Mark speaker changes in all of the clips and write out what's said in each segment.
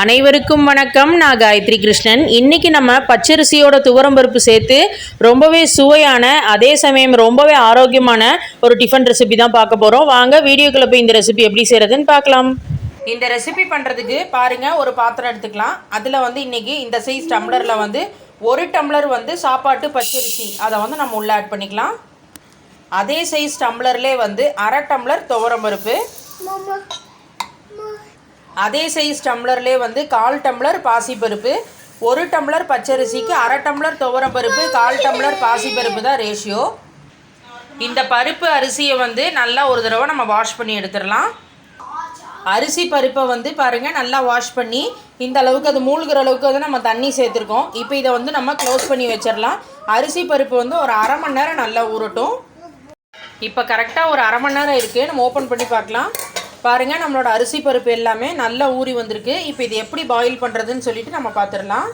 Speaker 1: அனைவருக்கும் வணக்கம். நான் காயத்ரி கிருஷ்ணன். இன்னைக்கு நம்ம பச்சரிசியோட துவரம்பருப்பு சேர்த்து ரொம்பவே சுவையான அதே சமயம் ரொம்பவே ஆரோக்கியமான ஒரு டிஃபன் ரெசிபி தான் பார்க்க போகிறோம் வாங்க வீடியோக்குள்ள போய் இந்த ரெசிபி எப்படி செய்கிறதுன்னு பார்க்கலாம். இந்த ரெசிபி பண்ணுறதுக்கு பாருங்கள் ஒரு பாத்திரம் எடுத்துக்கலாம். அதில் வந்து இன்றைக்கி இந்த சைஸ் டம்ளரில் வந்து ஒரு டம்ளர் வந்து சாப்பாட்டு பச்சரிசி. அதை வந்து நம்ம உள்ளே ஆட் பண்ணிக்கலாம். அதே சைஸ் டம்ளர்லேயே வந்து அரை டம்ளர் துவரம்பருப்பு அதே சைஸ் டம்ளர்லேயே வந்து கால் டம்ளர் பாசிப்பருப்பு ஒரு டம்ளர் பச்சரிசிக்கு அரை டம்ளர் துவரம்பருப்பு கால் டம்ளர் பாசிப்பருப்பு தான் ரேஷியோ இந்த பருப்பு அரிசியை வந்து நல்லா ஒரு தடவை நம்ம வாஷ் பண்ணி எடுத்துடலாம். அரிசி பருப்பை வந்து பாருங்கள் நல்லா வாஷ் பண்ணி இந்த அளவுக்கு அது மூழ்கிற அளவுக்கு வந்து நம்ம தண்ணி சேர்த்துருக்கோம். இப்போ இதை வந்து நம்ம க்ளோஸ் பண்ணி வச்சிடலாம். அரிசி பருப்பு வந்து ஒரு அரை மணி நேரம் நல்லா ஊறட்டும். இப்போ கரெக்டாக ஒரு அரை மணி நேரம் இருக்குது நம்ம ஓப்பன் பண்ணி பார்க்கலாம். பாருங்கள் நம்மளோட அரிசி பருப்பு எல்லாமே நல்லா ஊறி வந்திருக்கு. இப்போ இது எப்படி பாயில் பண்ணுறதுன்னு சொல்லிட்டு நம்ம பார்த்துடலாம்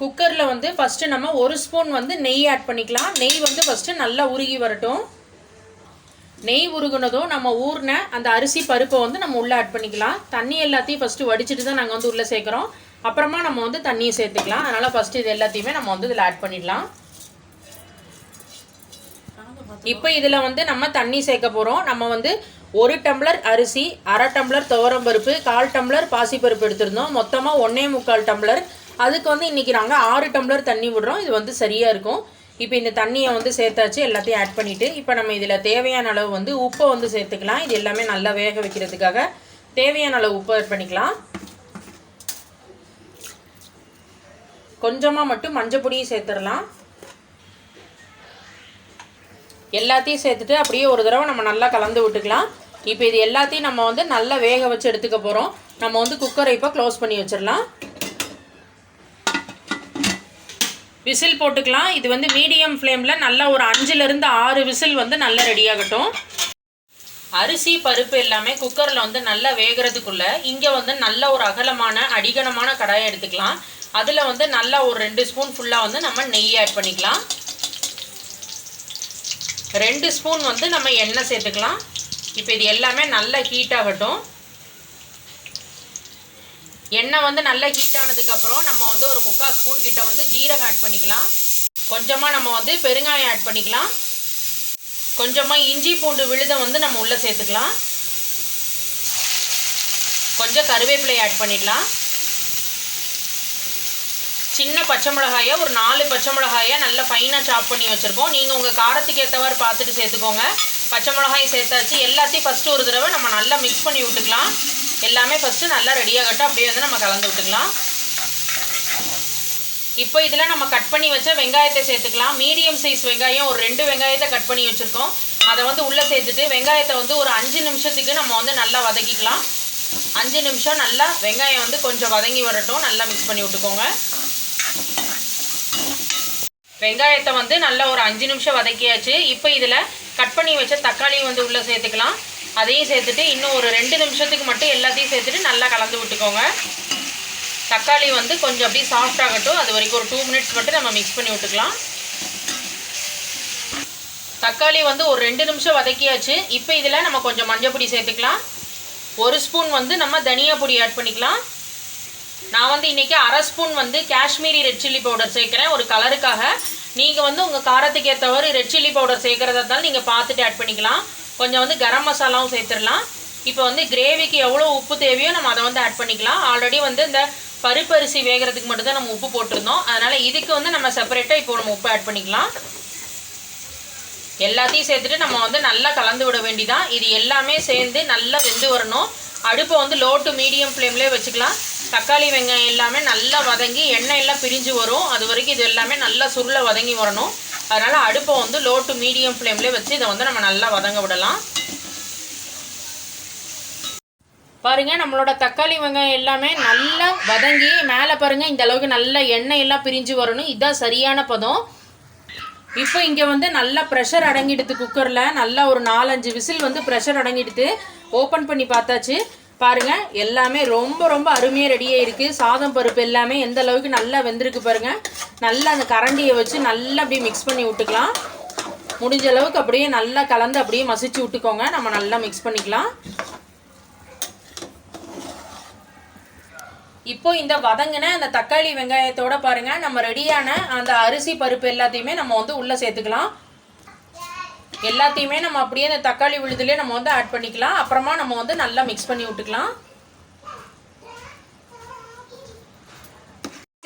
Speaker 1: குக்கரில் வந்து ஃபஸ்ட்டு நம்ம ஒரு ஸ்பூன் வந்து நெய் ஆட் பண்ணிக்கலாம். நெய் வந்து ஃபஸ்ட்டு நல்லா உருகி வரட்டும். நெய் உருகுனதும் நம்ம ஊறின அந்த அரிசி பருப்பை வந்து நம்ம உள்ளே ஆட் பண்ணிக்கலாம். தண்ணி எல்லாத்தையும் ஃபஸ்ட்டு வடிச்சிட்டு தான் நாங்கள் வந்து உள்ளே சேர்க்குறோம். அப்புறமா நம்ம வந்து தண்ணியை சேர்த்துக்கலாம். அதனால் ஃபஸ்ட்டு இது எல்லாத்தையுமே நம்ம வந்து இதில் ஆட் பண்ணிடலாம். இப்போ இதில் வந்து நம்ம தண்ணி சேர்க்க போகிறோம் நம்ம வந்து ஒரு டம்ளர் அரிசி அரை டம்ளர் துவரம்பருப்பு கால் டம்ளர் பாசிப்பருப்பு எடுத்திருந்தோம். மொத்தமாக ஒன்றே முக்கால் டம்ளர். அதுக்கு வந்து இன்றைக்கி நாங்கள் ஆறு டம்ளர் தண்ணி விடுறோம். இது வந்து சரியாக இருக்கும். இப்போ இந்த தண்ணியை வந்து சேர்த்தாச்சு எல்லாத்தையும் ஆட் பண்ணிவிட்டு இப்போ நம்ம இதில் தேவையான அளவு வந்து உப்பை வந்து சேர்த்துக்கலாம். இது எல்லாமே நல்லா வேக வைக்கிறதுக்காக தேவையான அளவு உப்பு ஆட் பண்ணிக்கலாம். கொஞ்சமாக மட்டும் மஞ்சள் பொடியும் சேர்த்துடலாம். எல்லாத்தையும் சேர்த்துட்டு அப்படியே ஒரு தடவை நம்ம நல்லா கலந்து விட்டுக்கலாம். இப்போ இது எல்லாத்தையும் நம்ம வந்து நல்லா வேக வச்சு எடுத்துக்க போகிறோம் நம்ம வந்து குக்கரை இப்போ க்ளோஸ் பண்ணி வச்சிடலாம். விசில் போட்டுக்கலாம். இது வந்து மீடியம் ஃப்ளேமில் நல்லா ஒரு அஞ்சுலேருந்து ஆறு விசில் வந்து நல்லா ரெடியாகட்டும் அரிசி பருப்பு எல்லாமே குக்கரில் வந்து நல்லா வேகிறதுக்குள்ளே இங்கே வந்து நல்ல ஒரு அகலமான அடிகனமான கடாயை எடுத்துக்கலாம். அதில் வந்து நல்லா ஒரு ரெண்டு ஸ்பூன் ஃபுல்லாக வந்து நம்ம நெய் ஆட் பண்ணிக்கலாம். ரெண்டு ஸ்பூன் வந்து நம்ம எண்ணெய் சேர்த்துக்கலாம். இப்போ இது எல்லாமே நல்லா ஹீட் ஆகட்டும். எண்ணெய் வந்து நல்லா ஹீட் ஆனதுக்கப்புறம் நம்ம வந்து ஒரு முக்கால் ஸ்பூன் கிட்ட வந்து ஜீரகம் ஆட் பண்ணிக்கலாம். கொஞ்சமாக நம்ம வந்து பெருங்காயம் ஆட் பண்ணிக்கலாம். கொஞ்சமாக இஞ்சி பூண்டு விழுதை வந்து நம்ம உள்ளே சேர்த்துக்கலாம். கொஞ்சம் கருவேப்பிலை ஆட் பண்ணிடலாம் சின்ன பச்சை மிளகாயை ஒரு நாலு பச்சை மிளகாயை நல்லா ஃபைனாக சாப் பண்ணி வச்சுருக்கோம். நீங்கள் உங்கள் காரத்துக்கு ஏற்றவாறு பார்த்துட்டு சேர்த்துக்கோங்க. பச்சை மிளகாயும் சேர்த்தாச்சு. எல்லாத்தையும் ஃபஸ்ட்டு ஒரு தடவை நம்ம நல்லா மிக்ஸ் பண்ணி விட்டுக்கலாம். எல்லாமே ஃபஸ்ட்டு நல்லா ரெடியாகட்டும் அப்படியே வந்து நம்ம கலந்து விட்டுக்கலாம். இப்போ இதில் நம்ம கட் பண்ணி வச்ச வெங்காயத்தை சேர்த்துக்கலாம். மீடியம் சைஸ் வெங்காயம் ஒரு ரெண்டு வெங்காயத்தை கட் பண்ணி வச்சுருக்கோம். அதை வந்து உள்ளே சேர்த்துட்டு வெங்காயத்தை வந்து ஒரு அஞ்சு நிமிஷத்துக்கு நம்ம வந்து நல்லா வதக்கிக்கலாம். அஞ்சு நிமிஷம் நல்லா வெங்காயம் வந்து கொஞ்சம் வதங்கி வரட்டும். நல்லா மிக்ஸ் பண்ணி விட்டுக்கோங்க. வெங்காயத்தை வந்து நல்லா ஒரு அஞ்சு நிமிஷம் வதக்கியாச்சு. இப்போ இதில் கட் பண்ணி வச்ச தக்காளியும் வந்து உள்ளே சேர்த்துக்கலாம். அதையும் சேர்த்துட்டு இன்னும் ஒரு ரெண்டு நிமிஷத்துக்கு மட்டும் எல்லாத்தையும் சேர்த்துட்டு நல்லா கலந்து விட்டுக்கோங்க. தக்காளி வந்து கொஞ்சம் அப்படியே சாஃப்ட் ஆகட்டும். அது வரைக்கும் ஒரு டூ மினிட்ஸ் மட்டும் நம்ம மிக்ஸ் பண்ணி விட்டுக்கலாம். தக்காளி வந்து ஒரு ரெண்டு நிமிஷம் வதக்கியாச்சு. இப்போ இதில் நம்ம கொஞ்சம் மஞ்சள் பொடி சேர்த்துக்கலாம். ஒரு ஸ்பூன் வந்து நம்ம தனியா பொடி ஆட் பண்ணிக்கலாம். நான் வந்து இன்றைக்கி அரை ஸ்பூன் வந்து காஷ்மீரி ரெட் சில்லி பவுடர் சேர்க்குறேன். ஒரு கலருக்காக. நீங்கள் வந்து உங்கள் காரத்துக்கு ஏற்றவாறு ரெட் சில்லி பவுடர் சேர்க்குறதா இருந்தாலும் நீங்கள் பார்த்துட்டு ஆட் பண்ணிக்கலாம். கொஞ்சம் வந்து கரம் மசாலாவும் சேர்த்துடலாம். இப்போ வந்து கிரேவிக்கு எவ்வளோ உப்பு தேவையோ நம்ம அதை வந்து ஆட் பண்ணிக்கலாம். ஆல்ரெடி வந்து இந்த பருப்பரிசி வேகிறதுக்கு மட்டும்தான் நம்ம உப்பு போட்டிருந்தோம். அதனால் இதுக்கு வந்து நம்ம செப்பரேட்டாக இப்போ நம்ம உப்பு ஆட் பண்ணிக்கலாம். எல்லாத்தையும் சேர்த்துட்டு நம்ம வந்து நல்லா கலந்து விட வேண்டிதான். இது எல்லாமே சேர்ந்து நல்லா வெந்து வரணும். அடுப்பை வந்து லோ டு மீடியம் ஃப்ளேம்லேயே வச்சுக்கலாம். தக்காளி வெங்காயம் எல்லாமே நல்லா வதங்கி எண்ணெய் எல்லாம் பிரிஞ்சு வரும். அது வரைக்கும் இது எல்லாமே நல்லா சுருளை வதங்கி வரணும். அதனால் அடுப்பை வந்து லோ டு மீடியம் ஃப்ளேம்லேயே வச்சு இதை வந்து நம்ம நல்லா வதங்க விடலாம். பாருங்கள் நம்மளோட தக்காளி வெங்காயம் எல்லாமே நல்லா வதங்கி மேலே பாருங்கள் இந்த அளவுக்கு நல்லா எண்ணெய் எல்லாம் பிரிஞ்சு வரணும். இதுதான் சரியான பதம். இப்போ இங்கே வந்து நல்லா ப்ரெஷர் அடங்கிடுது குக்கரில் நல்லா ஒரு நாலஞ்சு விசில் வந்து ப்ரெஷர் அடங்கிடுது. ஓப்பன் பண்ணி பார்த்தாச்சு. பாருங்க எல்லாமே ரொம்ப ரொம்ப அருமையாக ரெடியாக இருக்குது சாதம் பருப்பு எல்லாமே எந்த அளவுக்கு நல்லா வெந்திருக்கு பாருங்கள் நல்லா அந்த கரண்டியை வச்சு நல்லா அப்படியே மிக்ஸ் பண்ணி விட்டுக்கலாம். முடிஞ்ச அளவுக்கு அப்படியே நல்லா கலந்து அப்படியே மசிச்சு விட்டுக்கோங்க. நம்ம நல்லா மிக்ஸ் பண்ணிக்கலாம். இப்போ இந்த வதங்கின அந்த தக்காளி வெங்காயத்தோட பாருங்க. நம்ம ரெடியான அந்த அரிசி பருப்பு எல்லாத்தையுமே நம்ம வந்து உள்ள சேர்த்துக்கலாம். எல்லாத்தையுமே நம்ம அப்படியே இந்த தக்காளி விழுதுலேயே நம்ம வந்து ஆட் பண்ணிக்கலாம். அப்புறமா நம்ம வந்து நல்லா மிக்ஸ் பண்ணி விட்டுக்கலாம்.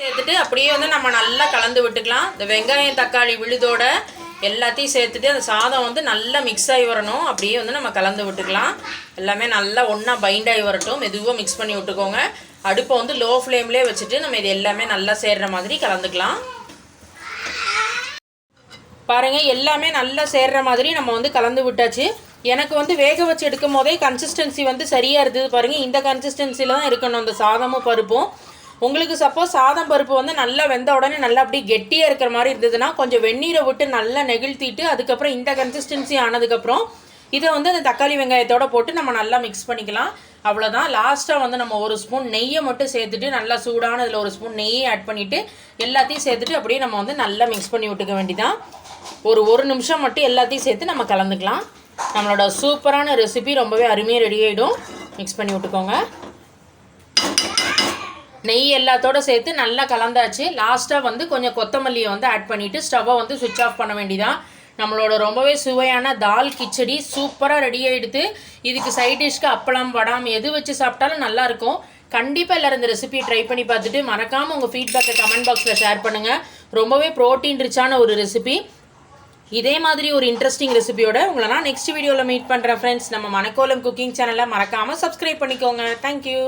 Speaker 1: சேர்த்துட்டு அப்படியே வந்து நம்ம நல்லா கலந்து விட்டுக்கலாம். இந்த வெங்காயம் தக்காளி விழுதோட எல்லாத்தையும் சேர்த்துட்டு அந்த சாதம் வந்து நல்லா மிக்ஸ் ஆகி வரணும். அப்படியே வந்து நம்ம கலந்து விட்டுக்கலாம். எல்லாமே நல்லா ஒன்றா பைண்ட் ஆகி வரட்டும். மெதுவாக மிக்ஸ் பண்ணி விட்டுக்கோங்க. அடுப்பை வந்து லோ ஃப்ளேம்லேயே வச்சுட்டு நம்ம இது எல்லாமே நல்லா சேர்கிற மாதிரி கலந்துக்கலாம். பாருங்கள் எல்லாமே நல்லா சேர்கிற மாதிரி நம்ம வந்து கலந்து விட்டாச்சு. எனக்கு வந்து வேக வச்சு எடுக்கும் போதே கன்சிஸ்டன்சி வந்து சரியாக இருந்தது பாருங்கள் இந்த கன்சிஸ்டன்சியில் தான் இருக்கணும் அந்த சாதமும் பருப்பும். உங்களுக்கு சப்போஸ் சாதம் பருப்பு வந்து நல்லா வெந்த உடனே நல்லா அப்படியே கெட்டியாக இருக்கிற மாதிரி இருந்ததுன்னா கொஞ்சம் வெந்நீரை விட்டு நல்லா நெகிழ்த்திட்டு அதுக்கப்புறம் இந்த கன்சிஸ்டன்சி ஆனதுக்கப்புறம் இதை வந்து அந்த தக்காளி வெங்காயத்தோட போட்டு நம்ம நல்லா மிக்ஸ் பண்ணிக்கலாம். அவ்வளோதான் லாஸ்ட்டாக வந்து நம்ம ஒரு ஸ்பூன் நெய்யை மட்டும் சேர்த்துட்டு நல்லா சூடான இதில் ஒரு ஸ்பூன் நெய்யை ஆட் பண்ணிவிட்டு எல்லாத்தையும் சேர்த்துட்டு அப்படியே நம்ம வந்து நல்லா மிக்ஸ் பண்ணி விட்டுக்க வேண்டிதான். ஒரு ஒரு நிமிஷம் மட்டும் எல்லாத்தையும் சேர்த்து நம்ம கலந்துக்கலாம். நம்மளோட சூப்பரான ரெசிபி ரொம்பவே அருமையாக ரெடி ஆகிடும் மிக்ஸ் பண்ணி விட்டுக்கோங்க. நெய் எல்லாத்தோட சேர்த்து நல்லா கலந்தாச்சு. லாஸ்ட்டாக வந்து கொஞ்சம் கொத்தமல்லியை வந்து ஆட் பண்ணிவிட்டு ஸ்டவ்வை வந்து சுவிட்ச் ஆஃப் பண்ண வேண்டிதான். நம்மளோட ரொம்பவே சுவையான தால் கிச்சடி சூப்பராக ரெடி ஆகிடுது இதுக்கு சைட் டிஷ்க்கு அப்பளம் வடாம் எது வச்சு சாப்பிட்டாலும் நல்லாயிருக்கும். கண்டிப்பாக எல்லோரும் இந்த ரெசிபியை ட்ரை பண்ணி பார்த்துட்டு மறக்காமல் உங்கள் ஃபீட்பேக்கை கமெண்ட் பாக்ஸில் ஷேர் பண்ணுங்கள் ரொம்பவே ப்ரோட்டீன் ரிச்சான ஒரு ரெசிபி இதே மாதிரி ஒரு இன்ட்ரெஸ்டிங் ரெசிபியோட உங்களை நான் நெக்ஸ்ட் வீடியோவில் மீட் பண்ணுறேன் ஃப்ரெண்ட்ஸ் நம்ம மணக்கோலம் குக்கிங் சேனலை மறக்காமல் சப்ஸ்கிரைப் பண்ணிக்கோங்க. தேங்க்யூ